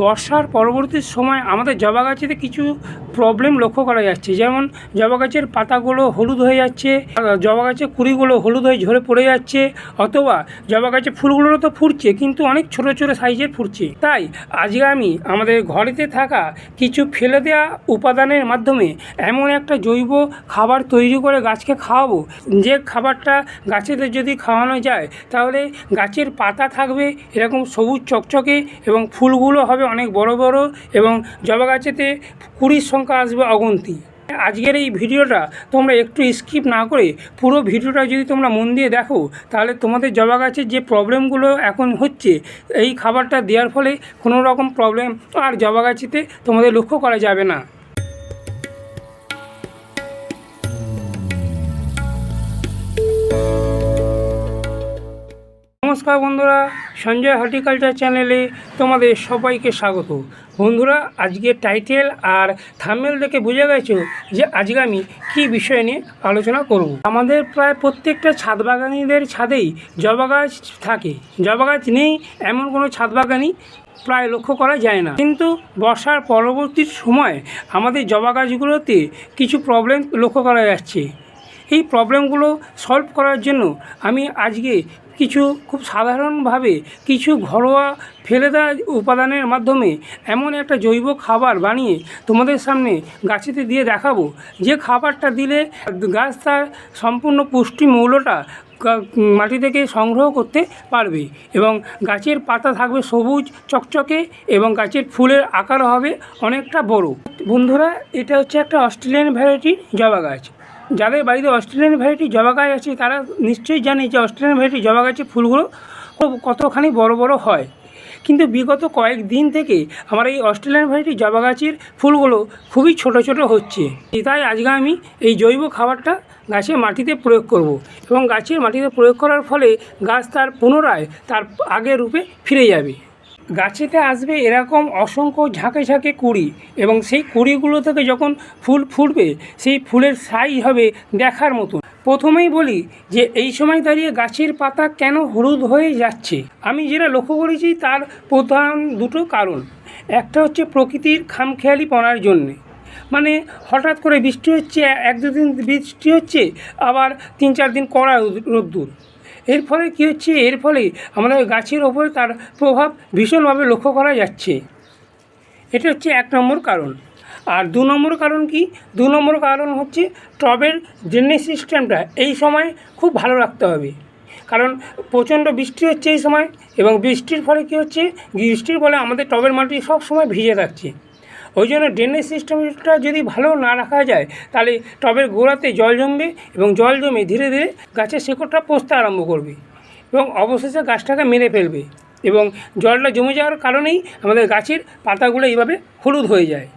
বর্ষার পরবর্তী সময় আমাদের জবা গাছেতে কিছু প্রবলেম লক্ষ্য করা যাচ্ছে। যেমন জবা গাছের পাতাগুলো হলুদ হয়ে যাচ্ছে জবা গাছের কুড়িগুলো হলুদ হয়ে ঝরে পড়ে যাচ্ছে, অথবা জবা গাছের ফুলগুলো তো ফুটছে, কিন্তু অনেক ছোট ছোট সাইজের ফুটছে। তাই আজকে আমি আমাদের ঘরেতে থাকা কিছু ফেলে দেওয়া উপাদানের মাধ্যমে এমন একটা জৈব খাবার তৈরি করে গাছকে খাওয়াবো। যে খাবারটা গাছেতে যদি খাওয়ানো যায়, তাহলে গাছের পাতা থাকবে, এরকম সবুজ চকচকে এবং ফুলগুলো হবে অনেক বড় বড় এবং জবা গাছেতে কুড়ির সংখ্যা আসবে অগন্তি। আজকের এই ভিডিওটা তোমরা একটু স্কিপ না করে পুরো ভিডিওটা যদি তোমরা মন দিয়ে দেখো, তাহলে তোমাদের জবা গাছের যে প্রবলেমগুলো এখন হচ্ছে, এই খাবারটা দেওয়ার ফলে কোনো রকম প্রবলেম আর জবা গাছেতে তোমাদের লক্ষ্য করা যাবে না। নমস্কার বন্ধুরা, সঞ্জয় হর্টিকালচার চ্যানেলে তোমাদের সবাইকে স্বাগত। বন্ধুরা, আজকে টাইটেল আর থাম্বেল দেখে বুঝে গেছো যে আজকে আমি কী বিষয় নিয়ে আলোচনা করব। আমাদের প্রায় প্রত্যেকটা ছাদ বাগানিদের ছাদেই জবা গাছ থাকে। জবা গাছ নেই, এমন কোনো ছাদ বাগানি প্রায় লক্ষ্য করা যায় না। কিন্তু বর্ষার পরবর্তী সময় আমাদের জবা গাছগুলোতে কিছু প্রবলেম লক্ষ্য করা যাচ্ছে। এই প্রবলেমগুলো সলভ করার জন্য আমি আজকে কিছু খুব সাধারণভাবে কিছু ঘরোয়া ফেলে দেওয়া উপাদানের মাধ্যমে এমন একটা জৈব খাবার বানিয়ে তোমাদের সামনে গাছেতে দিয়ে দেখাবো। যে খাবারটা দিলে গাছ তার সম্পূর্ণ পুষ্টি মৌলটা মাটি থেকে সংগ্রহ করতে পারবে এবং গাছের পাতা থাকবে সবুজ, চকচকে এবং গাছের ফুলের আকার হবে অনেকটা বড়। বন্ধুরা, এটা হচ্ছে একটা অস্ট্রেলিয়ান ভ্যারাইটির জবা গাছ। যাদের বাড়িতে অস্ট্রেলিয়ান ভ্যারাইটি জবা গাছ আছে, তারা নিশ্চয়ই জানে যে অস্ট্রেলিয়ান ভ্যারাইটি জবা গাছের ফুলগুলো কতখানি বড় বড় হয়। কিন্তু বিগত কয়েক দিন থেকে আমার এই অস্ট্রেলিয়ান ভ্যারাইটি জবা গাছের ফুলগুলো খুবই ছোট ছোট হচ্ছে। তাই আজকে আমি এই জৈব খাবারটা গাছের মাটিতে প্রয়োগ করব এবং গাছের মাটিতে প্রয়োগ করার ফলে গাছ তার পুনরায় তার আগের রূপে ফিরে যাবে। গাছেতে আসবে এরকম অসংখ্য ঝাঁকে ঝাঁকে কুড়ি এবং সেই কুড়িগুলো থেকে যখন ফুল ফুটবে, সেই ফুলের সাইজ হবে দেখার মতো। প্রথমেই বলি যে এই সময় দাঁড়িয়ে গাছের পাতা কেন হলুদ হয়ে যাচ্ছে? আমি যেটা লক্ষ্য করেছি তার প্রধান দুটো কারণ। একটা হচ্ছে প্রকৃতির খামখেয়ালিপনার জন্যে। মানে হঠাৎ করে বৃষ্টি হচ্ছে, এক দুদিন বৃষ্টি হচ্ছে, আবার তিন চার দিন কড়া রোদ- রোদ্দুর। এর ফলে কী হচ্ছে? এর ফলে আমাদের গাছের ওপরে তার প্রভাব ভীষণভাবে লক্ষ্য করা যাচ্ছে। এটা হচ্ছে এক নম্বর কারণ। আর দু নম্বর কারণ কি? দু নম্বর কারণ হচ্ছে টবের ড্রেনেজ সিস্টেমটা এই সময় খুব ভালো রাখতে হবে। কারণ প্রচণ্ড বৃষ্টি হচ্ছে এই সময় এবং বৃষ্টির ফলে কী হচ্ছে? বৃষ্টির ফলে আমাদের টবের মাটি সব সময় ভিজে থাকছে। ওই জন্য ড্রেনেজ সিস্টেমটা যদি ভালো না রাখা যায়, তাহলে টবের গোড়াতে জল জমবে এবং জল জমে ধীরে ধীরে গাছের শেকড়টা পচতে আরম্ভ করবে এবং অবশেষে গাছটাকে মেরে ফেলবে এবং জলটা জমে যাওয়ার কারণেই আমাদের গাছের পাতাগুলো এইভাবে হলুদ হয়ে যায়।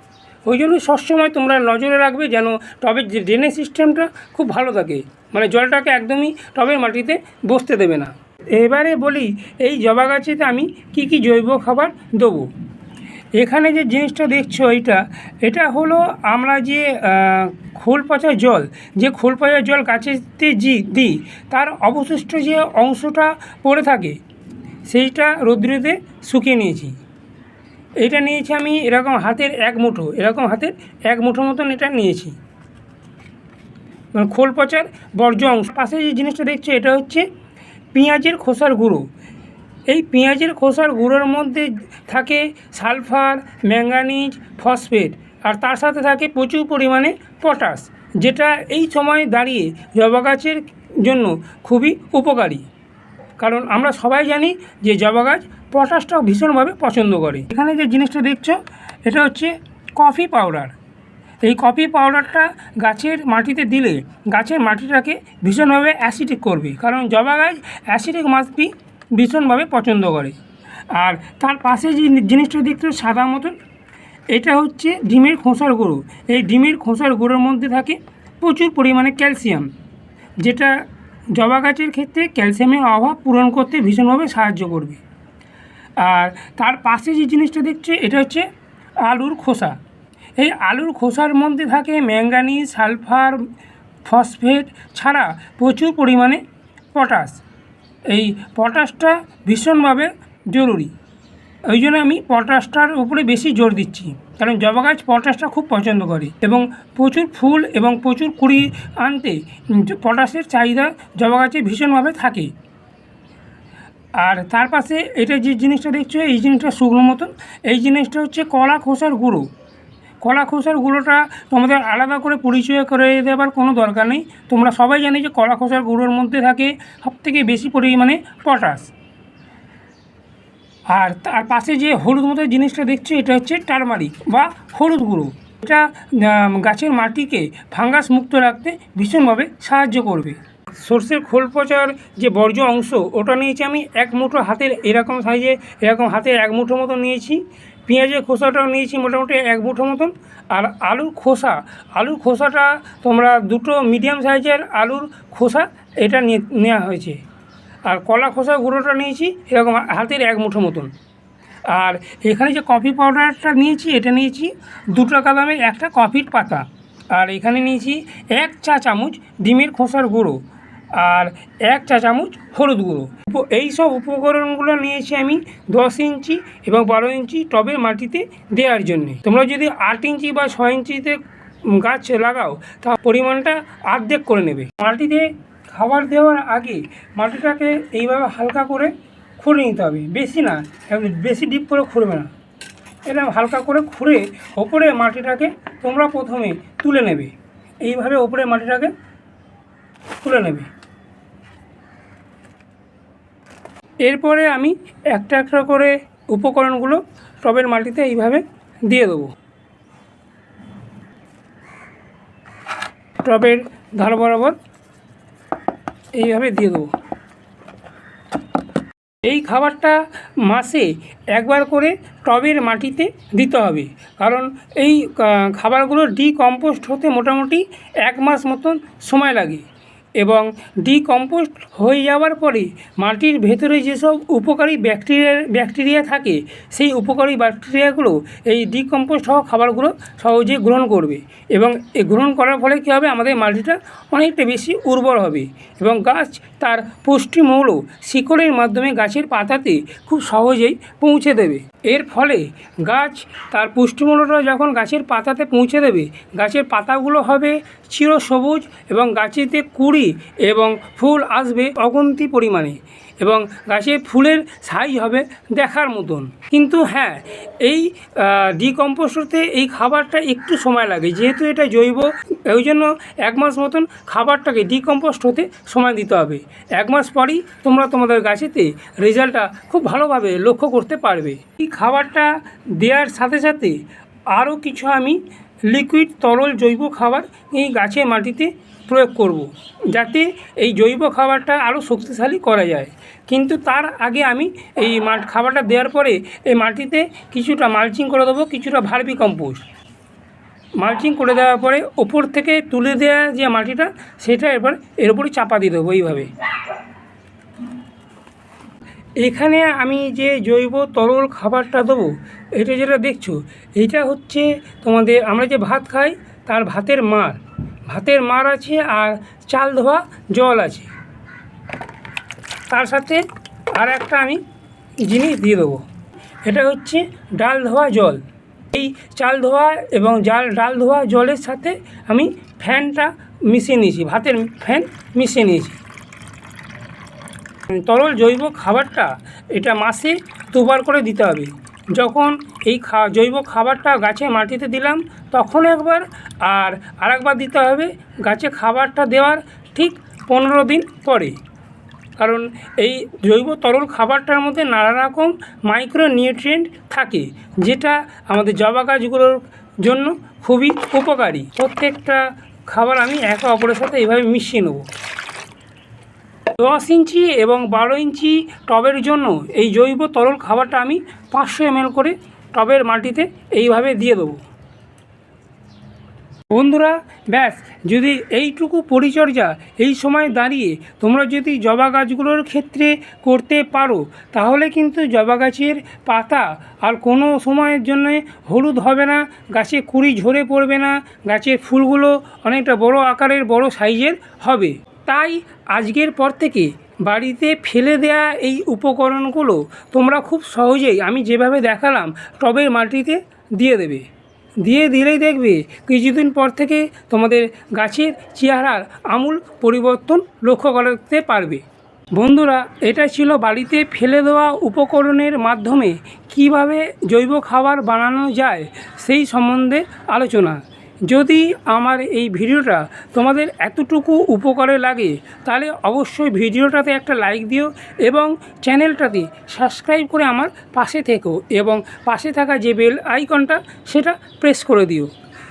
ওই জন্য সবসময় তোমরা নজরে রাখবে যেন টবের যে ড্রেনেজ সিস্টেমটা খুব ভালো থাকে। মানে জলটাকে একদমই টবের মাটিতে বসতে দেবে না। এবারে বলি, এই জবা গাছেতে আমি কি কি জৈব খাবার দেবো? এখানে যে জিনিসটা দেখছ এটা এটা হলো আমরা যে খোল পচা জল, যে খোল পচা জল গাছেতে জি, দিই, তার অবশিষ্ট যে অংশটা পড়ে থাকে, সেইটা রৌদ্রতে শুকিয়ে নিয়েছি। এটা নিয়েছি আমি এরকম হাতের এক মুঠো, এরকম হাতের এক মুঠো মতন এটা নিয়েছি। মানে খোল পচার বর্জ্য অংশ। পাশে যে জিনিসটা দেখছ, এটা হচ্ছে পেঁয়াজের খোসার গুঁড়ো। এই পেঁয়াজের খোসার গুঁড়োর মধ্যে থাকে সালফার, ম্যাঙ্গানিজ, ফসফেট আর তার সাথে থাকে প্রচুর পরিমাণে পটাশ, যেটা এই সময় দাঁড়িয়ে জবা গাছের জন্য খুবই উপকারী। কারণ আমরা সবাই জানি যে জবা গাছ পটাশটাও ভীষণভাবে পছন্দ করে। এখানে যে জিনিসটা দেখছ, এটা হচ্ছে কফি পাউডার। এই কফি পাউডারটা গাছের মাটিতে দিলে গাছের মাটিটাকে ভীষণভাবে অ্যাসিডিক করবে। কারণ জবা গাছ অ্যাসিডিক মাছটি ভীষণভাবে পছন্দ করে। আর তার পাশে যে জিনিসটা দেখতে সাদা মতন, এটা হচ্ছে ডিমের খোসার গুঁড়ো। এই ডিমের খোসার গুঁড়োর মধ্যে থাকে প্রচুর পরিমাণে ক্যালসিয়াম, যেটা জবা গাছের ক্ষেত্রে ক্যালসিয়ামের অভাব পূরণ করতে ভীষণভাবে সাহায্য করবে। আর তার পাশে যে জিনিসটা দেখছে, এটা হচ্ছে আলুর খোসা। এই আলুর খোসার মধ্যে থাকে ম্যাঙ্গানিজ, সালফার, ফসফেট ছাড়া প্রচুর পরিমাণে পটাশ। এই পটাশটা ভীষণভাবে জরুরি। ওই জন্য আমি পটাশটার উপরে বেশি জোর দিচ্ছি, কারণ জবা গাছ পটাশটা খুব পছন্দ করে এবং প্রচুর ফুল এবং প্রচুর কুড়ি আনতে পটাশের চাহিদা জবা গাছে ভীষণভাবে থাকে। আর তার পাশে এটা যে জিনিসটা দেখছ, এই জিনিসটা শুকনো মতন, এই জিনিসটা হচ্ছে কলা খোসার গুঁড়ো। কলা খোসার গুঁড়োটা তোমাদের আলাদা করে পরিচয় করে দেওয়ার কোনো দরকার নেই। তোমরা সবাই জানি যে কলা খোসার গুঁড়োর মধ্যে থাকে সবথেকে বেশি পরিমাণে পটাশ। আর তার পাশে যে হলুদ মতো জিনিসটা দেখছ, এটা হচ্ছে টারমারিক বা হলুদ গুঁড়ো। এটা গাছের মাটিকে ফাঙ্গাস মুক্ত রাখতে ভীষণভাবে সাহায্য করবে। সর্ষের খোল পচার যে বর্জ্য অংশ, ওটা নিয়েছি আমি এক মুঠো হাতের এরকম সাইজে এরকম হাতের এক মুঠো মতো নিয়েছি। পেঁয়াজের খোসাটাও নিয়েছি মোটামুটি এক মুঠো মতন। আর আলুর খোসা আলুর খোসাটা তোমরা দুটো মিডিয়াম সাইজের আলুর খোসা এটা নেওয়া হয়েছে। আর কলা খোসা গুঁড়োটা নিয়েছি এরকম হাতের এক মুঠো মতন। আর এখানে যে কফি পাউডারটা নিয়েছি, এটা নিয়েছি দু টাকা একটা কফির পাতা। আর এখানে নিয়েছি এক চা চামচ ডিমের খোসার গুঁড়ো। আর এক চা চামচ হলুদ গুঁড়ো। এই সব উপকরণগুলো নিয়েছি আমি দশ ইঞ্চি এবং বারো ইঞ্চি টবের মাটিতে দেওয়ার জন্যে। তোমরা যদি আট ইঞ্চি বা ছয় ইঞ্চিতে গাছ লাগাও, তা পরিমাণটা অর্ধেক করে নেবে। মাটিতে খাবার দেওয়ার আগে মাটিটাকে এইভাবে হালকা করে খুঁড়ে নিতে হবে। বেশি না বেশি ডিপ করে খুঁড়বে না। এটা হালকা করে খুঁড়ে ওপরে মাটিটাকে তোমরা প্রথমে তুলে নেবে। এইভাবে ওপরে মাটিটাকে তুলে নেবে। এরপরে আমি একটা একটা করে উপকরণগুলো টবের মাটিতে এইভাবে দিয়ে দেবো। টবের ধার বরাবর এইভাবে দিয়ে দেবো। এই খাবারটা মাসে একবার করে টবের মাটিতে দিতে হবে। কারণ এই খাবারগুলো ডিকম্পোস্ট হতে মোটামুটি এক মাস মতন সময় লাগে। এবং ডিকম্পোস্ট হয়ে যাওয়ার পরে মাটির ভেতরে যেসব উপকারী ব্যাকটেরিয়া ব্যাকটেরিয়া থাকে, সেই উপকারী ব্যাকটেরিয়াগুলো এই ডিকম্পোস্ট হওয়া খাবারগুলো সহজে গ্রহণ করবে এবং গ্রহণ করার ফলে কী হবে? আমাদের মাটিটা অনেকটা বেশি উর্বর হবে এবং গাছ তার পুষ্টিমৌল শিকড়ের মাধ্যমে গাছের পাতাতে খুব সহজেই পৌঁছে দেবে। এর ফলে গাছ তার পুষ্টিমূলটা যখন গাছের পাতাতে পৌঁছে দেবে, গাছের পাতাগুলো হবে চিরসবুজ এবং গাছেতে কুড়ি এবং ফুল আসবে অগন্তি পরিমাণে এবং গাছে ফুলের সাইজ হবে দেখার মতন। কিন্তু হ্যাঁ এই ডিকম্পোস্ট হতে এই খাবারটা একটু সময় লাগে। যেহেতু এটা জৈব, ওই জন্য এক মাস মতন খাবারটাকে ডিকম্পোস্ট হতে সময় দিতে হবে। এক মাস পরই তোমরা তোমাদের গাছেতে রেজাল্টটা খুব ভালোভাবে লক্ষ্য করতে পারবে। এই খাবারটা দেওয়ার সাথে সাথে আরও কিছু আমি লিকুইড তরল জৈব খাবার এই গাছের মাটিতে প্রয়োগ করব। যাতে এই জৈব খাবারটা আরও শক্তিশালী করা যায় কিন্তু তার আগে আমি এই মাঠ খাবারটা দেওয়ার পরে এই মাটিতে কিছুটা মালচিং করে দেবো, কিছুটা ভার্মি কম্পোস্ট মালচিং করে দেওয়ার পরে ওপর থেকে তুলে দেওয়া যে মাটিটা, সেটা এবার এর উপরে চাপা দিয়ে দেবো এইভাবে এখানে আমি যে জৈব তরল খাবারটা দেবো, এটা যেটা দেখছ, এটা হচ্ছে তোমাদের আমরা যে ভাত খাই, তার ভাতের মার। ভাতের মার আছে আর চাল ধোয়া জল আছে। তার সাথে আর একটা আমি জিনিস দিয়ে দেবো, এটা হচ্ছে ডাল ধোয়া জল। এই চাল ধোয়া এবং জাল, ডাল ধোয়া জলের সাথে আমি ফ্যানটা মিশিয়ে নিয়েছি, ভাতের ফ্যান মিশিয়ে নিয়েছি। তরল জৈব খাবারটা এটা মাসে দুবার করে দিতে হবে। যখন এই খা, জৈব খাবারটা গাছে মাটিতে দিলাম, তখন একবার আর আরেকবার দিতে হবে গাছে খাবারটা দেওয়ার ঠিক পনেরো দিন পরে। কারণ এই জৈব তরল খাবারটার মধ্যে নানা রকম মাইক্রো নিউট্রিয়েন্ট থাকে, যেটা আমাদের জবা গাছগুলোর জন্য খুবই উপকারী। প্রত্যেকটা খাবার আমি একে অপরের সাথে এইভাবে মিশিয়ে নেব। দশ ইঞ্চি এবং বারো ইঞ্চি টবের জন্য এই জৈব তরল খাবারটা আমি পাঁচশো এমএল করে টবের মাটিতে এইভাবে দিয়ে দেবো। বন্ধুরা, ব্যাস, যদি এইটুকু পরিচর্যা এই সময় দাঁড়িয়ে তোমরা যদি জবা গাছগুলোর ক্ষেত্রে করতে পারো, তাহলে কিন্তু জবা গাছের পাতা আর কোনো সময়ের জন্য হলুদ হবে না, গাছে কুড়ি ঝরে পড়বে না, গাছের ফুলগুলো অনেকটা বড় আকারের, বড় সাইজের হবে। তাই আজকের পর থেকে বাড়িতে ফেলে দেয়া এই উপকরণগুলো তোমরা খুব সহজেই আমি যেভাবে দেখালাম টবের মাটিতে দিয়ে দেবে। দিয়ে দিলেই দেখবে কিছুদিন পর থেকে তোমাদের গাছের চেহারার আমূল পরিবর্তন লক্ষ্য করতে পারবে। বন্ধুরা, এটা ছিল বাড়িতে ফেলে দেওয়া উপকরণের মাধ্যমে কীভাবে জৈব খাবার বানানো যায় সেই সম্বন্ধে আলোচনা। যদি আমার এই ভিডিওটা তোমাদের এতটুকু উপকারে লাগে, তাহলে অবশ্যই ভিডিওটাতে একটা লাইক দিও এবং চ্যানেলটাতে সাবস্ক্রাইব করে আমার পাশে থেকো এবং পাশে থাকা যে বেল আইকনটা সেটা প্রেস করে দিও।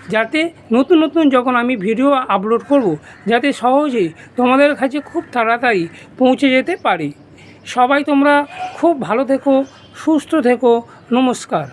যাতে নতুন নতুন যখন আমি ভিডিও আপলোড করব, যাতে সহজেই তোমাদের কাছে খুব তাড়াতাড়ি পৌঁছে যেতে পারি। সবাই তোমরা খুব ভালো থেকো, সুস্থ থেকো, নমস্কার।